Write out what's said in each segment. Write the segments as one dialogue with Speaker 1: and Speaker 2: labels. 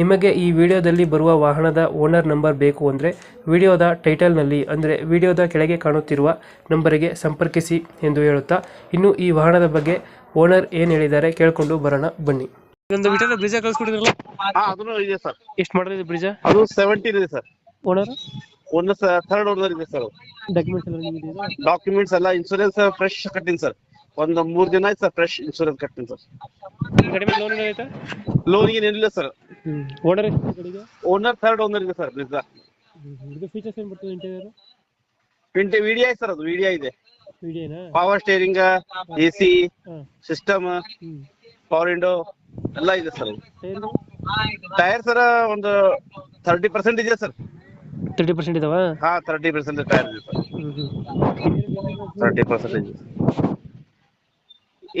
Speaker 1: ನಿಮಗೆ ಈ ವಿಡಿಯೋದಲ್ಲಿ ಬರುವ ವಾಹನದ ಓನರ್ ನಂಬರ್ ಬೇಕು ಅಂದರೆ ವಿಡಿಯೋದ ಟೈಟಲ್ನಲ್ಲಿ ಅಂದರೆ ವಿಡಿಯೋದ ಕೆಳಗೆ ಕಾಣುತ್ತಿರುವ ನಂಬರಿಗೆ ಸಂಪರ್ಕಿಸಿ ಎಂದು ಹೇಳುತ್ತಾ ಇನ್ನು ಈ ವಾಹನದ ಬಗ್ಗೆ ಓನರ್ ಏನು ಹೇಳಿದ್ದಾರೆ ಕೇಳಿಕೊಂಡು ಬರೋಣ ಬನ್ನಿ. ಇದೊಂದು ಬ್ರಿಜಾ ಕಳಿಸ್ಕೊಡಿದ್ರಲ್ಲ
Speaker 2: ಹಾ ಅದನ್ನು ಇದೆ ಸರ್.
Speaker 1: ಎಷ್ಟು ಮಾಡಿದ್ರಿ ಬ್ರಿಜಾ
Speaker 2: ಅದು ಸೆವೆಂಟೀನ್ ಇದೆ ಸರ್.
Speaker 1: ಓನರ್
Speaker 2: ಒಂದು ಥರ್ಡ್ ಓನರ್ ಇದೆ ಸರ್
Speaker 1: ಡಾಕ್ಯುಮೆಂಟ್ಸ್ ಎಲ್ಲ
Speaker 2: ಡಾಕ್ಯುಮೆಂಟ್ಸ್ ಎಲ್ಲ ಇನ್ಸೂರೆನ್ಸ್ ಫ್ರೆಶ್ ಕಟ್ಟಿನಿ ಸರ್. ಒಂದು ಮೂರ್ ದಿನ ಆಯ್ತು ಸರ್ ಫ್ರೆಶ್ ಇನ್ಸೂರೆನ್ಸ್ ಕಟ್ಟಿನಿ ಸರ್.
Speaker 1: ಕಡಿಮೆ ಲೋನ್ ಆಯ್ತಾ
Speaker 2: ಲೋನ್ ಏನಿಲ್ಲ ಸರ್.
Speaker 1: ಓನರ್ ಕಡೆಗೆ
Speaker 2: ಓನರ್ ಥರ್ಡ್ ಓನರ್ ಇದೆ ಸರ್ ಬ್ರಿಜ್ಜಾ
Speaker 1: ಇದು ಫೀಚರ್ಸ್ ಏನು ಬರ್ತದೆ ಇಂಟೀರಿಯರ್
Speaker 2: ಟ್ವೆಂಟಿ ವಿಡಿಯೋ ಇದೆ ಸರ್ ಅದು ವಿಡಿಯೋ ಇದೆ.
Speaker 1: ವಿಡಿಯೋನಾ
Speaker 2: ಪವರ್ ಸ್ಟೇರಿಂಗ್ ಎ ಸಿ
Speaker 1: ಹಾಂ.
Speaker 2: ಸಿಸ್ಟಮ್ ಪವರ್ ವಿಂಡೋ ಎಲ್ಲ ಇದೆ ಸರ್
Speaker 1: ಟೈರ್
Speaker 2: ಟೈರ್ ಸರ್ ಒಂದು ತರ್ಟಿ ಪರ್ಸೆಂಟ್ ಇದೆ ಸರ್
Speaker 1: ತರ್ಟಿ ಪರ್ಸೆಂಟ್ ಇದಾವ?
Speaker 2: ಹಾ ತರ್ಟಿ ಪರ್ಸೆಂಟ್ ಟೈರ್ ಇದೆ ಸರ್ ತರ್ಟಿ ಪರ್ಸೆಂಟ್ ಇದೆ.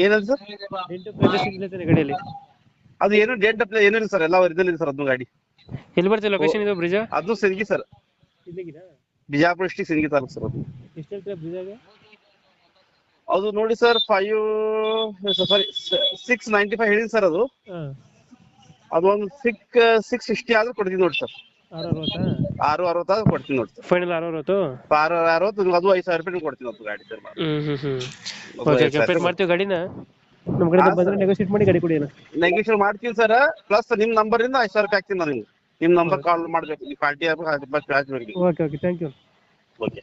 Speaker 2: ಏನದು ಸರ್
Speaker 1: ಗಾಡಿಯಲ್ಲಿ.
Speaker 2: ಅದು ಏನು ಡೇಟ್ ಪ್ಲೇ ಏನಿಲ್ಲ ಸರ್ ಎಲ್ಲ ಒರಿಜಿನಲ್ ಇದೆ ಸರ್ ಅದು ಗಾಡಿ.
Speaker 1: ಎಲ್ಲಿ ಬರ್ತದೆ ಲೊಕೇಶನ್ ಇದು ಬ್ರಿಜ್
Speaker 2: ಅದು ಸಿಂಗಿ ಸರ್ ಬಿಜಾಪುರ ಡಿಸ್ಟಿಕ್ ಸಿಂಗಿ ತಾಲೂಕು ಸರ್ ಅದು.
Speaker 1: ಎಷ್ಟು ಹೇಳ್ತೀರಾ ಬ್ರಿಜಾಗೆ
Speaker 2: ಅದು ನೋಡಿ sir five sorry six ninety five ಹೇಳಿನಿ ಸರ್ ಅದು. ಅದು ಒಂದು ಸಿಕ್ ಸಿಕ್ಸ್ ಸಿಕ್ಸ್ಟಿ ಆದ್ರೂ ಕೊಡ್ತೀನಿ ನೋಡಿ ಸರ್
Speaker 1: ಆರು ಅರವತ್ತಾ
Speaker 2: ಆರು ಅರವತ್ತಾದ್ರೂ ಕೊಡ್ತೀನಿ ನೋಡಿ ಸರ್
Speaker 1: ಫೈನಲ್ ಆರು ಅರವತ್ತು
Speaker 2: ಆರು ಅರವತ್ತು ಅದು ಐದು ಸಾವಿರ ರೂಪಾಯಿ ಕೊಡ್ತೀನಿ ಅದು ಗಾಡಿ ಸರ್
Speaker 1: ಓಕೆ ಮಾಡ್ತೀವಿ ಗಾಡಿನ? ನಮ್ಮ
Speaker 2: ಕಡೆ
Speaker 1: ಬಂದ್ರೆ ನೆಗೋಷಿಯೇಟ್ ಮಾಡಿ ಗಾಡಿ ಕೊಡಿ ಅಣ್ಣ.
Speaker 2: ನೆಗೆಷನ್ ಮಾಡ್ತೀನಿ ಸರ್ ಪ್ಲಸ್ ನಿಮ್ ನಂಬರ್ ಇಂದ ಐದು ಸಾವಿರ ರೂಪಾಯಿ ಹಾಕ್ತೀನಿ ನಾನು ನಿಮ್ಗೆ. ನಿಮ್ ನಂಬರ್ ಕಾಲ್ ಮಾಡ್ಬೇಕು. ನೀವು ಪಾರ್ಟಿ ಆಗ್ಬೇಕು
Speaker 1: okay okay thank you
Speaker 2: okay